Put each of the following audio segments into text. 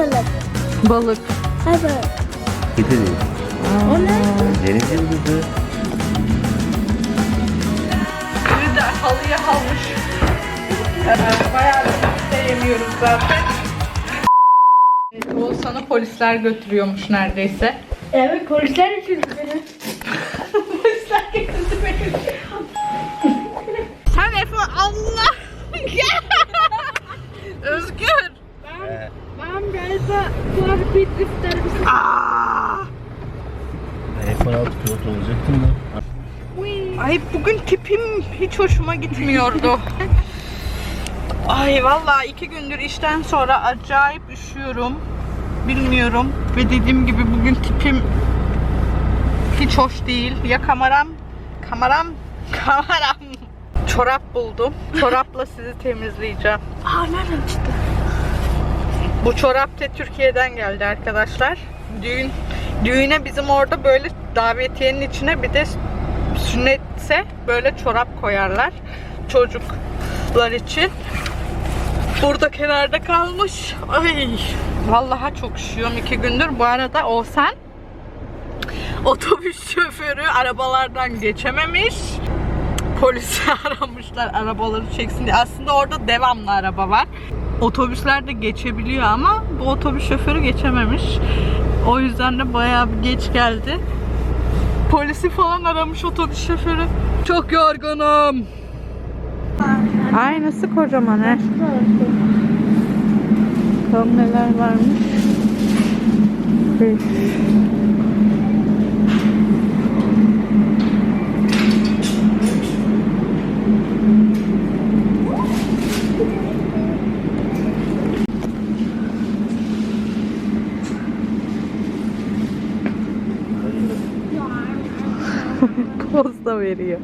kalalım. Balık. Evet. Kedi değil. O ne? Deniz yıldızı. Bir de halıya almış. Ee, bayağı bir şey yemiyoruz zaten. Evet, Oğuzhan'ı polisler götürüyormuş neredeyse. Evet polisler için beni. polisler getirdi beni. Sen Efe Allah! Özgür! Ben galiba bu arada bir drift arabası. Aa! F-16 pilot olacaktım da. Ay bugün tipim hiç hoşuma gitmiyordu. Ay vallahi iki gündür işten sonra acayip üşüyorum. Bilmiyorum ve dediğim gibi bugün tipim hiç hoş değil. Ya kameram, kameram, kameram. Çorap buldum. Çorapla sizi temizleyeceğim. Aa nereden çıktı? Bu çorap da Türkiye'den geldi arkadaşlar. Düğün düğüne bizim orada böyle davetiyenin içine bir de sünnetse böyle çorap koyarlar çocuklar için. Burada kenarda kalmış. Ay vallahi çok üşüyorum iki gündür. Bu arada o sen otobüs şoförü arabalardan geçememiş. Polisi aramışlar arabaları çeksin diye. Aslında orada devamlı araba var. Otobüsler de geçebiliyor ama bu otobüs şoförü geçememiş. O yüzden de bayağı bir geç geldi. Polisi falan aramış otobüs şoförü. Çok yorgunum. Aynası kocaman he. Bakalım neler varmış. Poz da veriyor.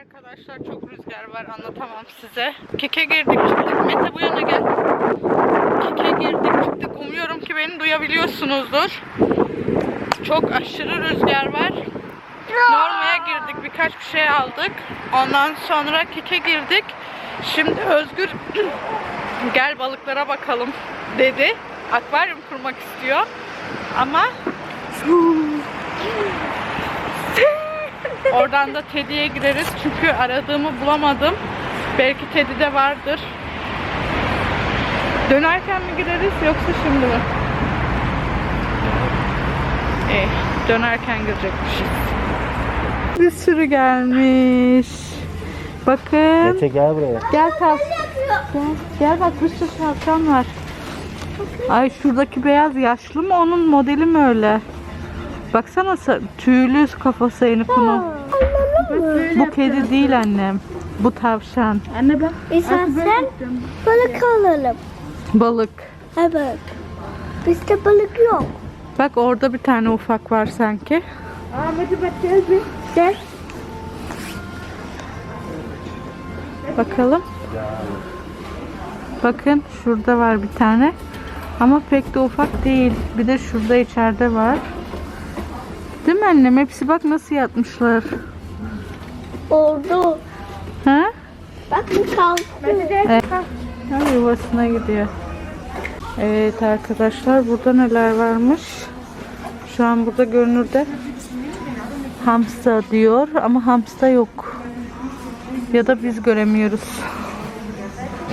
Arkadaşlar çok rüzgar var anlatamam size. Keke girdik çıktık. Mete bu yana gel. Keke girdik çıktık. Umuyorum ki beni duyabiliyorsunuzdur. Çok aşırı rüzgar var. Normaya girdik birkaç bir şey aldık. Ondan sonra keke girdik. Şimdi Özgür gel balıklara bakalım dedi. Akvaryum kurmak istiyor. Ama Oradan da Teddy'ye gireriz çünkü aradığımı bulamadım. Belki Teddy'de vardır. Dönerken mi gireriz yoksa şimdi mi? İyi, dönerken girecekmişiz. Bir sürü gelmiş. Bakın. Mete gel buraya. Gel tas. Gel, gel bak bir sürü şapkan var. Ay şuradaki beyaz yaşlı mı onun modeli mi öyle? Baksana sa- tüylü kafası eni Bu kedi değil annem. Bu tavşan. Anne bak. İstersen balık alalım. Balık. Evet. Bizde balık yok. Bak orada bir tane ufak var sanki. Ahmet'e bak gel bir. Gel. Bakalım. Bakın şurada var bir tane. Ama pek de ufak değil. Bir de şurada içeride var. Değil mi annem? Hepsi bak nasıl yatmışlar. Oldu. Ha? Bak bu kalktı. Evet. Ha, yuvasına gidiyor. Evet arkadaşlar burada neler varmış. Şu an burada görünürde hamsta diyor ama hamsta yok. Ya da biz göremiyoruz.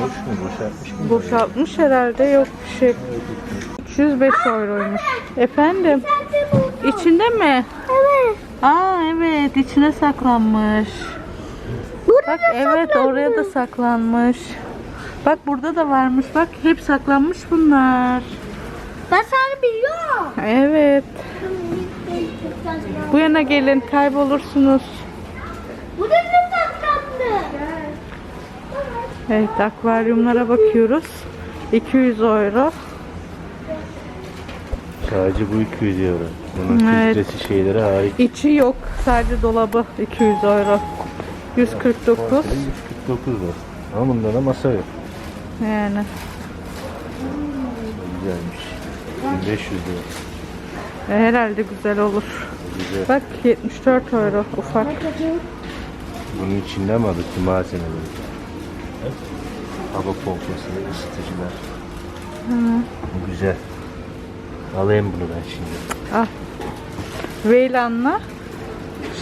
Boş mu? Boşaltmış mı? Boşaltmış herhalde yok bir şey. 305 euroymuş. Efendim? İçinde mi? Evet. Aa evet içine saklanmış. Burada Bak evet oraya da saklanmış. Bak burada da varmış. Bak hep saklanmış bunlar. Ben sana biliyorum. Evet. Bu yana gelin kaybolursunuz. Bu da saklandı? Evet akvaryumlara bakıyoruz. 200 euro. Sadece bu 200 euro. Bunun Evet. filtresi şeyleri harika. İçi yok. Sadece dolabı 200 euro. 149. Portföyü 149 var. Ama bunda da masa yok. Yani. Güzelmiş. 1500 lira. E, Herhalde güzel olur. Güzel. Bak 74 euro ufak. Bunun içinde mi aldık malzemeleri? Hava pompası, ısıtıcılar. Bu güzel. Alayım bunu ben şimdi. Al. Veylan'la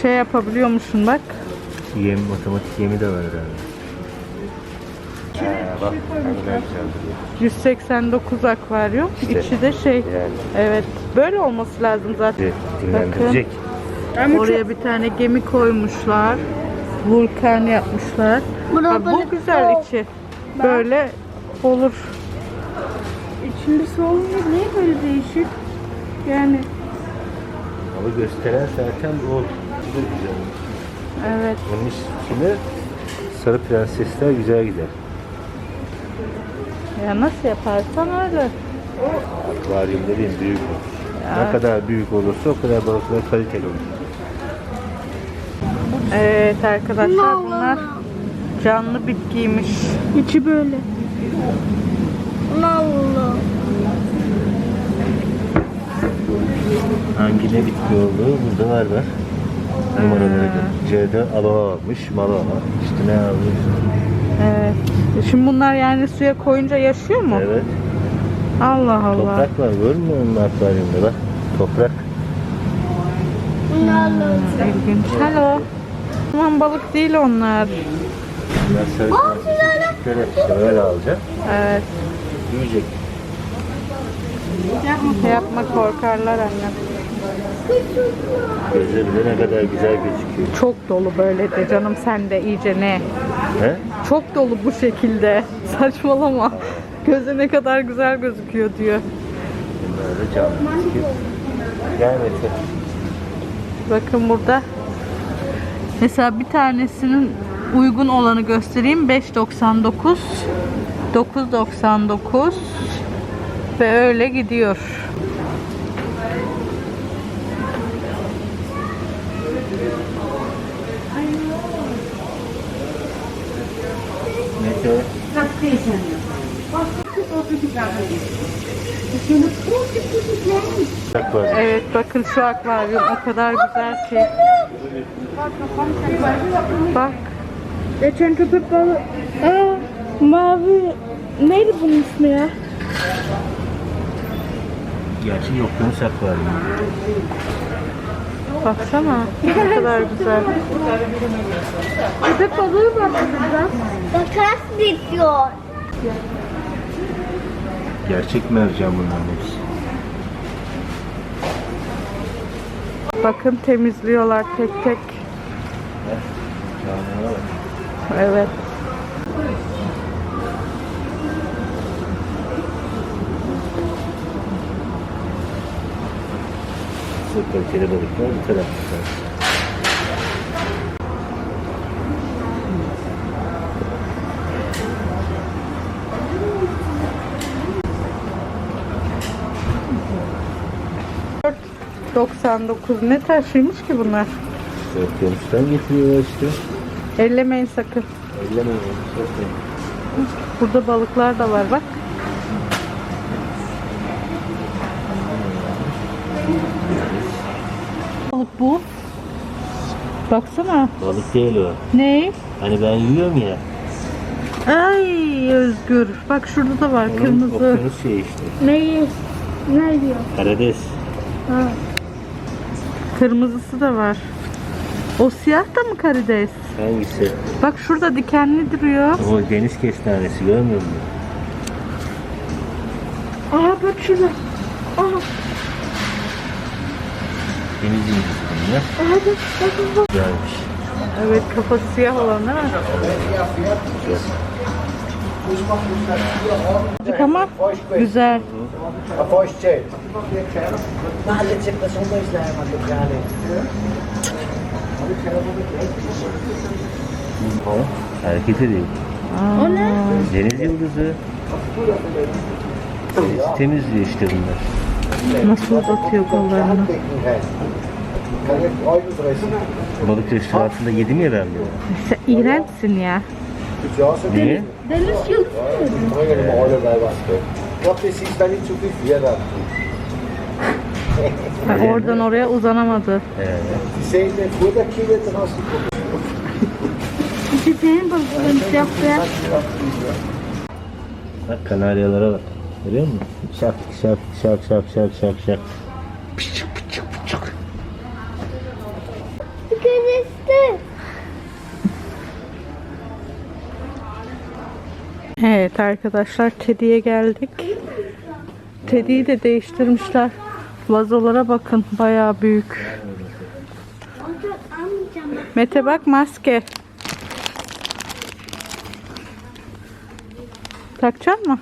şey yapabiliyormuşsun bak. Yem, matematik yemi de var herhalde. Ha, bak, güzel duruyor. 189 akvaryum. İşte. İçi de şey. Yani Evet. Böyle olması lazım zaten. dinlendirecek. Oraya bir tane gemi koymuşlar. Vulkan yapmışlar. Ha, bu güzel içi. Böyle olur. Su olmuyor. Niye böyle değişik? Yani Ama gösteren zaten o. Bu da güzel. Evet. Onun içine sarı prensesler güzel gider. Ya nasıl yaparsan öyle. Akvaryum dediğim büyük olur. Ne kadar büyük olursa o kadar balıklar kaliteli olur. Evet arkadaşlar bunlar canlı bitkiymiş. içi böyle. Allah. Hangi ne bitki olduğu burada var var. Numaraları. C'de aloe almış, maloa. İşte ne almış. Evet. Şimdi bunlar yani suya koyunca yaşıyor mu? Evet. Allah Allah. Toprak var görmüyor musun akvaryumda bak. Toprak. İlginç. Hello. Aman balık değil onlar. Bunlar sarı işte öyle alacak. Evet. Yiyecek. Yapma korkarlar annem. Bile ne kadar güzel gözüküyor. Çok dolu böyle de canım sen de iyice ne? He? Çok dolu bu şekilde. Saçmalama. Gözü ne kadar güzel gözüküyor diyor. Da canlı bitki. Gel Mete. Bakın burada. Mesela bir tanesinin uygun olanı göstereyim. 5.99 9.99 ve öyle gidiyor. Evet bakın şu akvaryum o kadar güzel ki. Bak Geçen köpek balığı. Aa, mavi. Neydi bunun ismi ya? Gerçi yokluğunu akvaryumu. baksana ne kadar güzel. Köpek balığı var burada. Makas bitiyor. Gerçek mercan bunların hepsi. Bakın temizliyorlar tek tek. Evet. Bu kaliteli balıklar bu tarafta. 99 ne taşıymış ki bunlar? Okyanustan getiriyorlar işte. Ellemeyin sakın. Ellemeyin. Sokmayın. Burada balıklar da var bak. Balık bu. Baksana. Balık değil o. Ne? Hani ben yiyorum ya. Ay Özgür. Bak şurada da var Onun kırmızı. okyanus şey işte. Neyi? Ne diyor? Karides. Ha. Kırmızısı da var. O siyah da mı karides? Hangisi? Bak şurada dikenli duruyor. O deniz kestanesi görmüyor musun? Aha bak şurada. Aha, Deniz incisi bunlar. aha bak, bak, bak. Güzelmiş. Evet kafası siyah olan değil mi? Güzel. Ama güzel. O hareket ediyor. O ne? Deniz yıldızı. Deniz temizliyor işte bunlar. Nasıl uzatıyor kollarını. Balık restoranında yedim ya ben bunu. Sen iğrençsin ya. Niye? Ha, oradan oraya uzanamadı. Die Çiçeğin balıklarını siyah beyaz. bak kanaryalara bak. Görüyor musun? Şak şak şak şak şak şak şak. Pıçık Evet arkadaşlar Teddy'ye geldik. Teddy'yi de değiştirmişler. Vazolara bakın bayağı büyük. Mete bak maske. Takacak mı?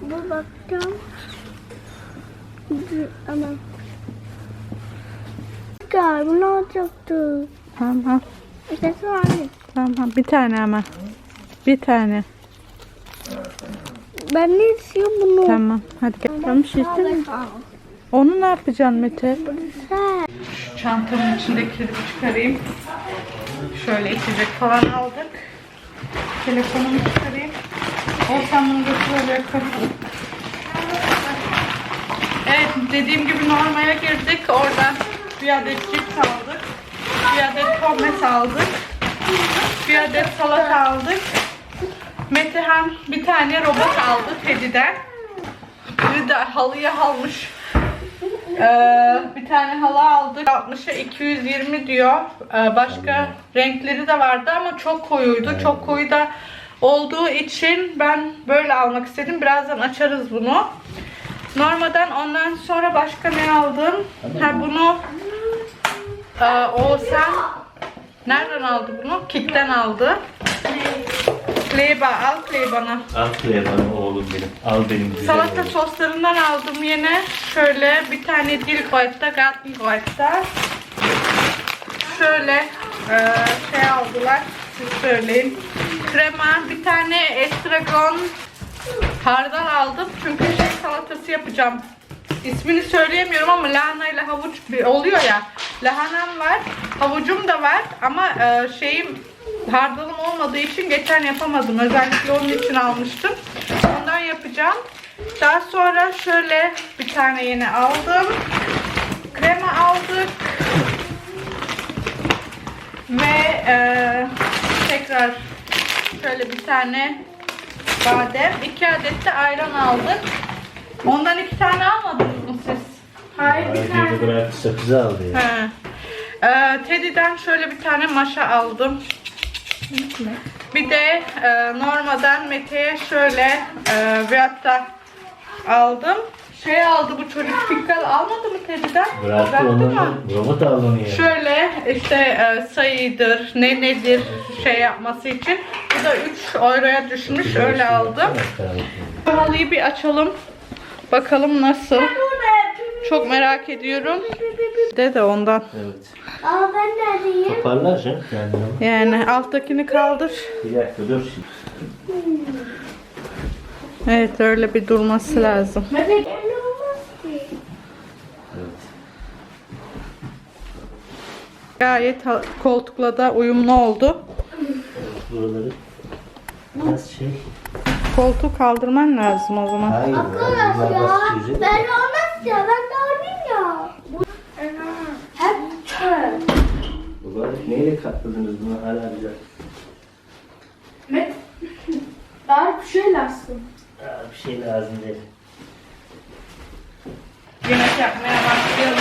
Bu bakacağım. Ama. Gel bu ne olacaktı? Tamam. İşte anne. Tamam bir tane ama. Bir tane. Ben ne istiyorum bunu? Tamam. Hadi gel. Tamam istemiyorum. Onu ne yapacaksın Mete? Çantamın içindekileri çıkarayım. Şöyle içecek falan aldık. Telefonumu çıkarayım. Olsam bunu oraya koy. Evet dediğim gibi normaya girdik. Oradan bir adet cips aldık. Bir adet pommes aldık. Bir adet salata aldık. Metehan bir tane robot aldı Teddy'den. Bir de halıya almış. Ee, bir tane halı aldık. 60'a 220 diyor. Ee, başka renkleri de vardı ama çok koyuydu. Çok koyu da olduğu için ben böyle almak istedim. Birazdan açarız bunu. Normalden ondan sonra başka ne aldım? Ha bunu e, Oğuzhan nereden aldı bunu? Kik'ten aldı. Kleba al Kleba'nı. Al bana oğlum benim. Al benim güzel Salata oğlum. soslarından aldım yine. Şöyle bir tane dil koyta, garten koyta. Şöyle e, şey aldılar. Siz söyleyin. Krema, bir tane estragon hardal aldım. Çünkü şey salatası yapacağım. İsmini söyleyemiyorum ama lahana ile havuç oluyor ya. Lahanam var, havucum da var ama e, şeyim hardalım olmadığı için geçen yapamadım. Özellikle onun için almıştım. Ondan yapacağım. Daha sonra şöyle bir tane yine aldım. Krema aldık. Ve e, tekrar şöyle bir tane badem. iki adet de ayran aldık. Ondan iki tane almadınız mı siz? Hayır bir tane. Aldı ya. He. Ee, Teddy'den şöyle bir tane maşa aldım. Bir de e, Norma'dan Mete'ye şöyle e, Viatta aldım. Şey aldı bu çocuk pikkal almadı mı Teddy'den? Bıraktı ondan mı? da robot aldı onu ya. Şöyle işte e, sayıdır, ne nedir şey yapması için. Bu da 3 euroya düşmüş. Öyle aldım. Bu halıyı bir açalım. Bakalım nasıl. Çok merak ediyorum. De de ondan. Evet. Aa ben neredeyim? Toparlar canım kendini. Yani alttakini kaldır. Bir dakika dur şimdi. Evet öyle bir durması lazım. Evet. Gayet koltukla da uyumlu oldu. Buraları biraz şey. Koltuğu kaldırman lazım o zaman. Hayır. Arkadaş Bunlar ya. basit çözecek. Ben olmaz ya. Ben de ya. Bu- Hep çöp. Bunları neyle katladınız bunu hala güzel. Daha bir şey lazım. Aa, bir şey lazım değil. Yemek yapmaya başlayalım.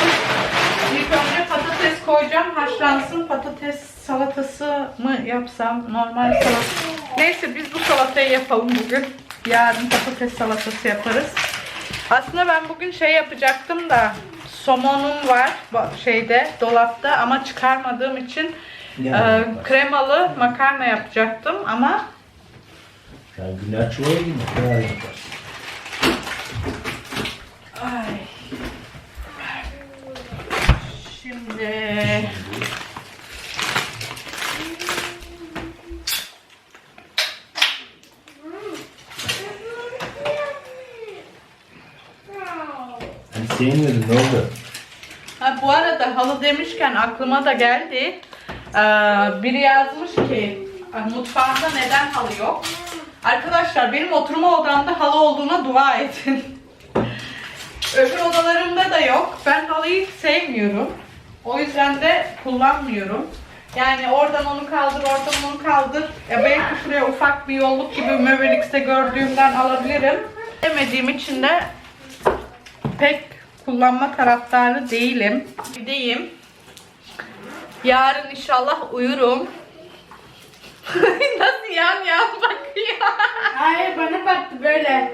İlk önce patates koyacağım. Haşlansın. Patates salatası mı yapsam? Normal salata. Neyse biz bu salatayı yapalım bugün. Yarın patates salatası yaparız. Aslında ben bugün şey yapacaktım da somonum var şeyde dolapta ama çıkarmadığım için e, kremalı makarna yapacaktım ama Yani günler çuvaya gibi kadar yapar. ay. Şimdi Sevmiyordun ne oldu? Ha, bu arada halı demişken aklıma da geldi. Ee, biri yazmış ki mutfağında neden halı yok? Arkadaşlar benim oturma odamda halı olduğuna dua edin. Öbür odalarımda da yok. Ben halıyı sevmiyorum. O yüzden de kullanmıyorum. Yani oradan onu kaldır, oradan onu kaldır. Ya belki şuraya ufak bir yolluk gibi Mavericks'te gördüğümden alabilirim. Demediğim için de pek kullanma taraftarı değilim. Gideyim. Yarın inşallah uyurum. Nasıl yan yan bakıyor? Hayır bana baktı böyle.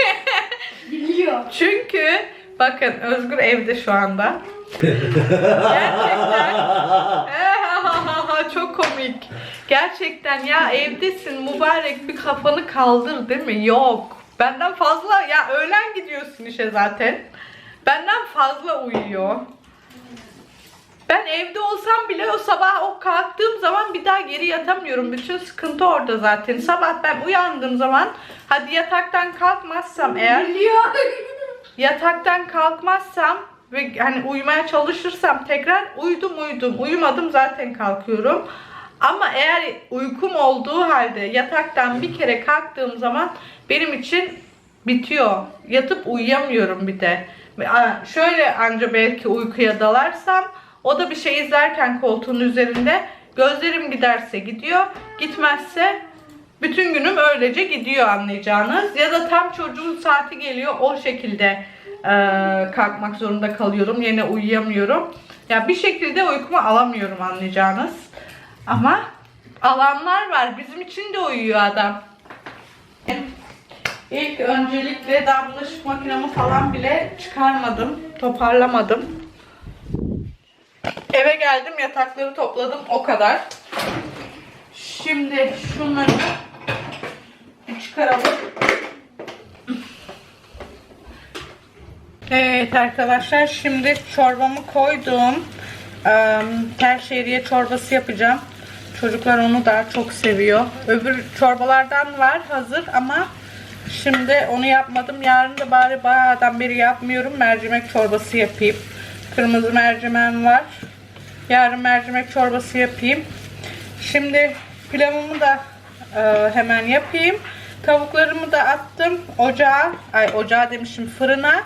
Biliyor. Çünkü bakın Özgür evde şu anda. Gerçekten. Çok komik. Gerçekten ya evdesin mübarek bir kafanı kaldır değil mi? Yok. Benden fazla ya öğlen gidiyorsun işe zaten. Benden fazla uyuyor. Ben evde olsam bile o sabah o kalktığım zaman bir daha geri yatamıyorum. Bütün sıkıntı orada zaten. Sabah ben uyandığım zaman hadi yataktan kalkmazsam eğer yataktan kalkmazsam ve hani uyumaya çalışırsam tekrar uyudum uyudum uyumadım zaten kalkıyorum. Ama eğer uykum olduğu halde yataktan bir kere kalktığım zaman benim için bitiyor. Yatıp uyuyamıyorum bir de. Şöyle anca belki uykuya dalarsam o da bir şey izlerken koltuğun üzerinde gözlerim giderse gidiyor. Gitmezse bütün günüm öylece gidiyor anlayacağınız. Ya da tam çocuğun saati geliyor o şekilde e, kalkmak zorunda kalıyorum. Yine uyuyamıyorum. Ya bir şekilde uykumu alamıyorum anlayacağınız. Ama alanlar var. Bizim için de uyuyor adam. İlk öncelikle daha bulaşık makinemi falan bile çıkarmadım. Toparlamadım. Eve geldim yatakları topladım o kadar. Şimdi şunları çıkaralım. Evet arkadaşlar şimdi çorbamı koydum. Ee, çorbası yapacağım. Çocuklar onu daha çok seviyor. Öbür çorbalardan var hazır ama şimdi onu yapmadım. Yarın da bari bayağıdan beri yapmıyorum. Mercimek çorbası yapayım. Kırmızı mercimeğim var. Yarın mercimek çorbası yapayım. Şimdi pilavımı da e, hemen yapayım. Tavuklarımı da attım ocağa. Ay ocağa demişim fırına.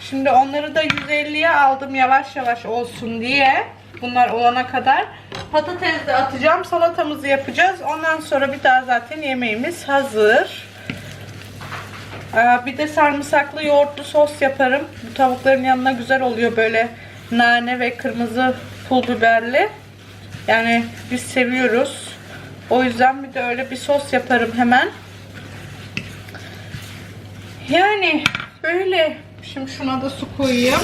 Şimdi onları da 150'ye aldım yavaş yavaş olsun diye. Bunlar olana kadar. Patates de atacağım. Salatamızı yapacağız. Ondan sonra bir daha zaten yemeğimiz hazır. Ee, Bir de sarımsaklı yoğurtlu sos yaparım. Bu tavukların yanına güzel oluyor böyle nane ve kırmızı pul biberli. Yani biz seviyoruz. O yüzden bir de öyle bir sos yaparım hemen. Yani böyle. Şimdi şuna da su koyayım.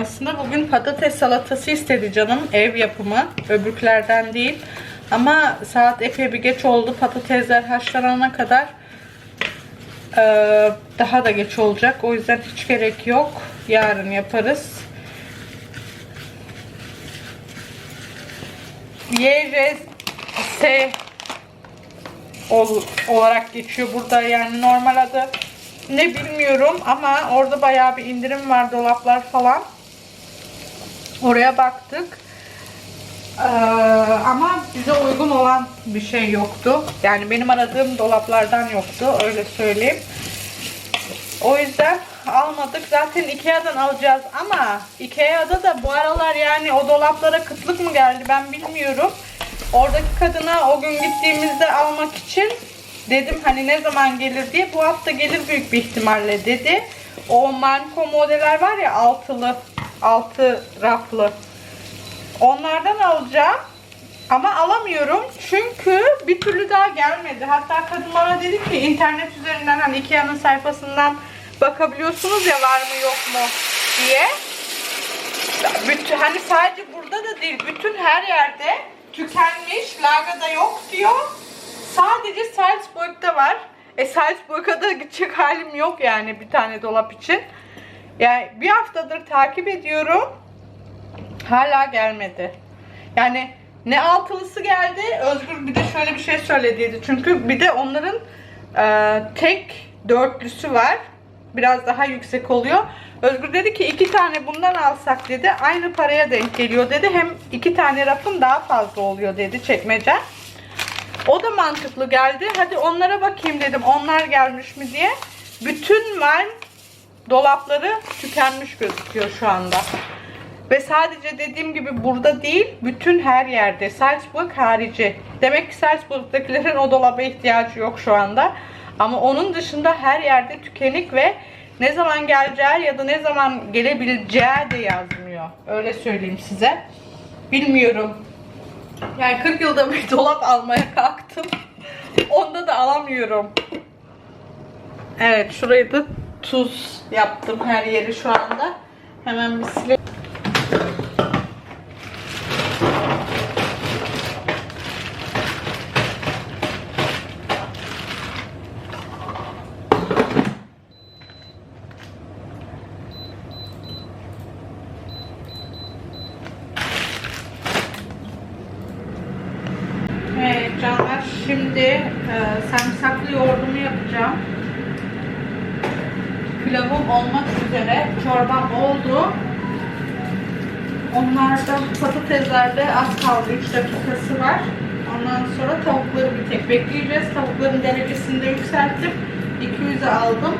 Aslında bugün patates salatası istedi canım. Ev yapımı. Öbürklerden değil. Ama saat epey bir geç oldu. Patatesler haşlanana kadar eee, daha da geç olacak. O yüzden hiç gerek yok. Yarın yaparız. YRS ol, olarak geçiyor burada yani normal adı ne bilmiyorum ama orada bayağı bir indirim var dolaplar falan oraya baktık Ee, ama bize uygun olan bir şey yoktu. Yani benim aradığım dolaplardan yoktu öyle söyleyeyim. O yüzden almadık. Zaten Ikea'dan alacağız ama Ikea'da da bu aralar yani o dolaplara kıtlık mı geldi ben bilmiyorum. Oradaki kadına o gün gittiğimizde almak için dedim hani ne zaman gelir diye. Bu hafta gelir büyük bir ihtimalle dedi. O Manco modeller var ya altılı, altı raflı. Onlardan alacağım. Ama alamıyorum çünkü bir türlü daha gelmedi. Hatta kadın bana dedi ki internet üzerinden hani Ikea'nın sayfasından bakabiliyorsunuz ya var mı yok mu diye. Bütün, hani sadece burada da değil bütün her yerde tükenmiş lagada yok diyor. Sadece Salzburg'da var. E Salzburg'a da gidecek halim yok yani bir tane dolap için. Yani bir haftadır takip ediyorum. Hala gelmedi. Yani ne altılısı geldi. Özgür bir de şöyle bir şey söylediydi. Çünkü bir de onların e, tek dörtlüsü var. Biraz daha yüksek oluyor. Özgür dedi ki iki tane bundan alsak dedi. Aynı paraya denk geliyor dedi. Hem iki tane rafın daha fazla oluyor dedi çekmece. O da mantıklı geldi. Hadi onlara bakayım dedim. Onlar gelmiş mi diye. Bütün wine dolapları tükenmiş gözüküyor şu anda. Ve sadece dediğim gibi burada değil, bütün her yerde. Salzburg harici. Demek ki Salzburg'dakilerin o dolaba ihtiyacı yok şu anda. Ama onun dışında her yerde tükenik ve ne zaman geleceği ya da ne zaman gelebileceği de yazmıyor. Öyle söyleyeyim size. Bilmiyorum. Yani 40 yılda bir dolap almaya kalktım. Onda da alamıyorum. Evet şurayı da tuz yaptım her yeri şu anda. Hemen bir silelim. Şimdi e, sarımsaklı yoğurdumu yapacağım. Pilavım olmak üzere çorbam oldu. Onlardan patateslerde az kaldı 3 dakikası var. Ondan sonra tavukları bir tek bekleyeceğiz. Tavukların derecesini de yükselttim. 200'e aldım.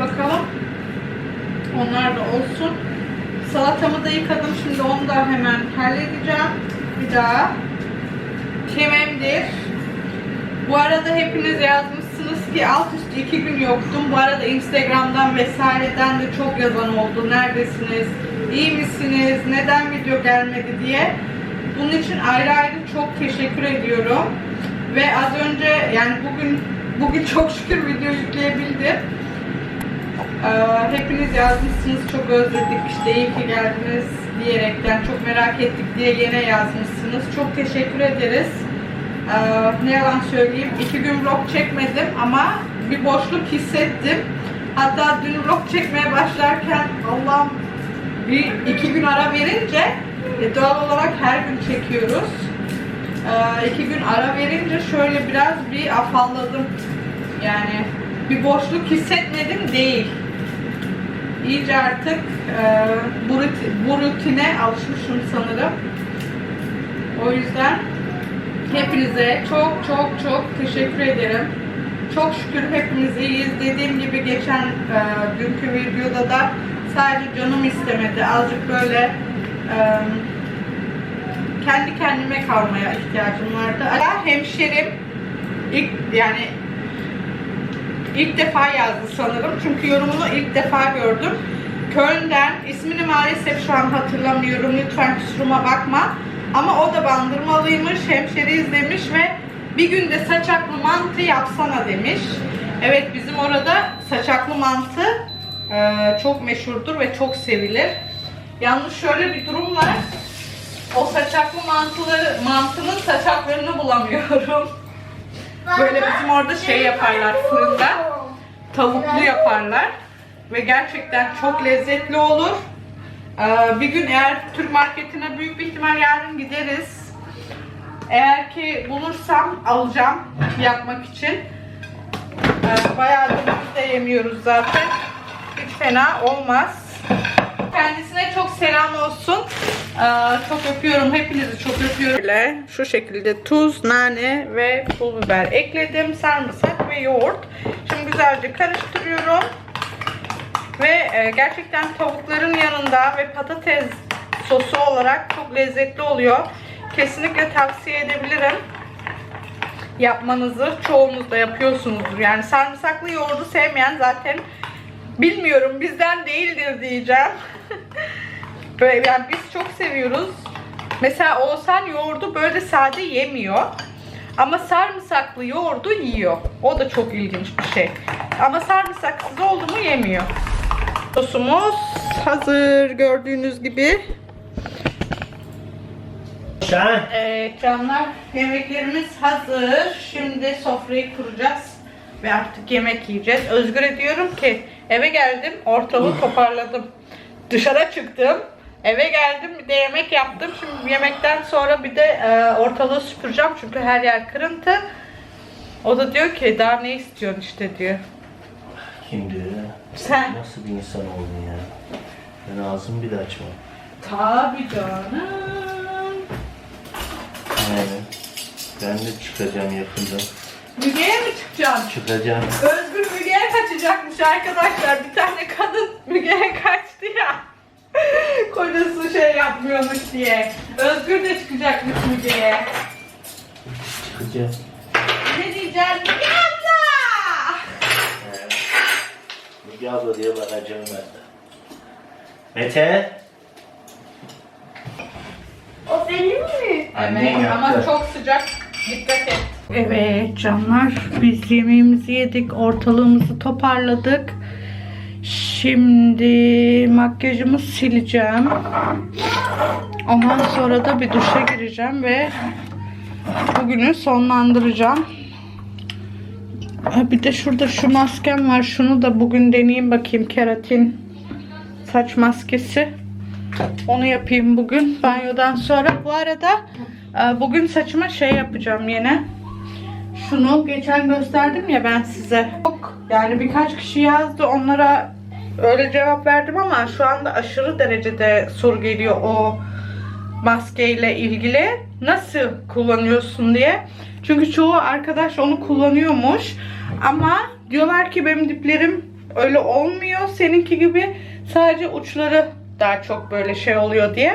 Bakalım. Onlar da olsun. Salatamı da yıkadım. Şimdi onu da hemen halledeceğim. Bir daha. Kememdir. Bu arada hepiniz yazmışsınız ki alt üstü iki gün yoktum. Bu arada Instagram'dan vesaireden de çok yazan oldu. Neredesiniz? İyi misiniz? Neden video gelmedi diye. Bunun için ayrı ayrı çok teşekkür ediyorum. Ve az önce yani bugün bugün çok şükür video yükleyebildim. Ee, hepiniz yazmışsınız çok özledik işte iyi ki geldiniz diyerekten çok merak ettik diye yine yazmışsınız. Çok teşekkür ederiz. Ee, ne yalan söyleyeyim iki gün vlog çekmedim ama bir boşluk hissettim. Hatta dün vlog çekmeye başlarken Allah'ım bir iki gün ara verince e, doğal olarak her gün çekiyoruz. Ee, iki gün ara verince şöyle biraz bir afalladım. Yani bir boşluk hissetmedim değil. İyice artık e, bu, ruti- bu rutine alışmışım sanırım. O yüzden hepinize çok çok çok teşekkür ederim. Çok şükür hepimiz iyiyiz. Dediğim gibi geçen e, dünkü videoda da sadece canım istemedi. Azıcık böyle kendi kendime kalmaya ihtiyacım vardı. Ala hemşerim ilk yani ilk defa yazdı sanırım. Çünkü yorumunu ilk defa gördüm. Köln'den ismini maalesef şu an hatırlamıyorum. Lütfen kusuruma bakma. Ama o da bandırmalıymış. Hemşeri izlemiş ve bir günde saçaklı mantı yapsana demiş. Evet bizim orada saçaklı mantı e, çok meşhurdur ve çok sevilir. Yalnız şöyle bir durum var. O saçaklı mantıları, mantının saçaklarını bulamıyorum. Böyle bizim orada şey yaparlar fırında. Tavuklu yaparlar. Ve gerçekten çok lezzetli olur. Ee, bir gün eğer Türk marketine büyük bir ihtimal yarın gideriz. Eğer ki bulursam alacağım yapmak için. Ee, bayağıdır biz de yemiyoruz zaten. Fena olmaz. Kendisine çok selam olsun. Ee, çok öpüyorum. Hepinizi çok öpüyorum. Şu şekilde tuz, nane ve pul biber ekledim. Sarımsak ve yoğurt. Şimdi güzelce karıştırıyorum. Ve e, gerçekten tavukların yanında ve patates sosu olarak çok lezzetli oluyor. Kesinlikle tavsiye edebilirim yapmanızı. Çoğunuz da yapıyorsunuzdur. Yani sarımsaklı yoğurdu sevmeyen zaten bilmiyorum bizden değildir diyeceğim. Böyle yani biz çok seviyoruz. Mesela Oğuzhan yoğurdu böyle sade yemiyor. Ama sarımsaklı yoğurdu yiyor. O da çok ilginç bir şey. Ama sarımsaksız oldu mu yemiyor. Sosumuz hazır gördüğünüz gibi. Şahin. Evet canlar yemeklerimiz hazır. Şimdi sofrayı kuracağız ve artık yemek yiyeceğiz. Özgür'e diyorum ki eve geldim ortalığı toparladım. Dışarı çıktım. Eve geldim bir de yemek yaptım. Şimdi yemekten sonra bir de e, ortalığı süpüreceğim çünkü her yer kırıntı. O da diyor ki daha ne istiyorsun işte diyor. Kim diyor ya? Sen. Nasıl bir insan oldun ya? Ben ağzımı bile açmam. Tabii canım. Aynen. Ben de çıkacağım yakında. Müge'ye mi çıkacaksın? Çıkacağım. Özgür Müge'ye kaçacakmış arkadaşlar. Bir tane kadın Müge'ye kaçtı ya. Kocası şey yapmıyormuş diye. Özgür de çıkacakmış Müge'ye. Çıkacağım. Ne diyeceğim? Müge abla! Müge abla diye bakacağım ben de. Mete. O benim mi? Annen Evet ama yaptı. çok sıcak. Dikkat et. Evet canlar biz yemeğimizi yedik. Ortalığımızı toparladık. Şimdi makyajımı sileceğim. Ondan sonra da bir duşa gireceğim ve bugünü sonlandıracağım. Bir de şurada şu maskem var. Şunu da bugün deneyeyim bakayım. Keratin saç maskesi. Onu yapayım bugün banyodan sonra. Bu arada e, bugün saçıma şey yapacağım yine. Şunu geçen gösterdim ya ben size. Çok yani birkaç kişi yazdı onlara öyle cevap verdim ama şu anda aşırı derecede soru geliyor o maskeyle ilgili. Nasıl kullanıyorsun diye. Çünkü çoğu arkadaş onu kullanıyormuş. Ama diyorlar ki benim diplerim öyle olmuyor. Seninki gibi sadece uçları daha çok böyle şey oluyor diye.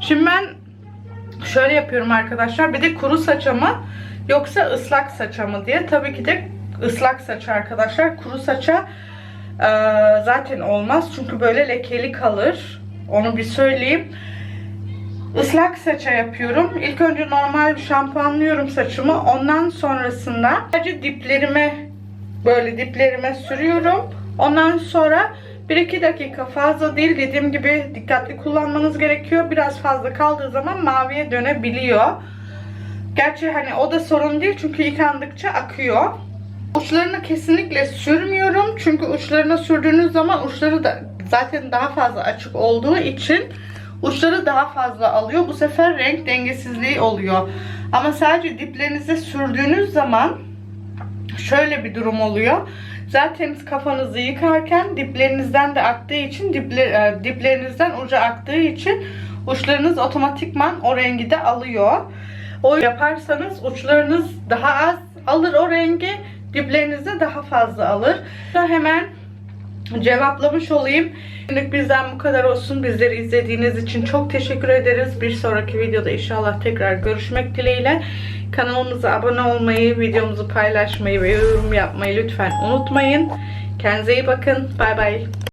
Şimdi ben şöyle yapıyorum arkadaşlar. Bir de kuru saça mı yoksa ıslak saça mı diye. Tabii ki de ıslak saça arkadaşlar. Kuru saça e, zaten olmaz. Çünkü böyle lekeli kalır. Onu bir söyleyeyim. Islak saça yapıyorum. İlk önce normal şampuanlıyorum saçımı. Ondan sonrasında sadece diplerime böyle diplerime sürüyorum. Ondan sonra 1-2 dakika fazla değil dediğim gibi dikkatli kullanmanız gerekiyor. Biraz fazla kaldığı zaman maviye dönebiliyor. Gerçi hani o da sorun değil çünkü yıkandıkça akıyor. Uçlarını kesinlikle sürmüyorum. Çünkü uçlarına sürdüğünüz zaman uçları da zaten daha fazla açık olduğu için uçları daha fazla alıyor. Bu sefer renk dengesizliği oluyor. Ama sadece diplerinize sürdüğünüz zaman şöyle bir durum oluyor. Zaten kafanızı yıkarken diplerinizden de aktığı için dipler, diplerinizden ucu aktığı için uçlarınız otomatikman o rengi de alıyor. O yaparsanız uçlarınız daha az alır o rengi, dipleriniz de daha fazla alır. Hemen cevaplamış olayım. Şimdilik bizden bu kadar olsun. Bizleri izlediğiniz için çok teşekkür ederiz. Bir sonraki videoda inşallah tekrar görüşmek dileğiyle. Kanalımıza abone olmayı, videomuzu paylaşmayı ve yorum yapmayı lütfen unutmayın. Kendinize iyi bakın. Bay bay.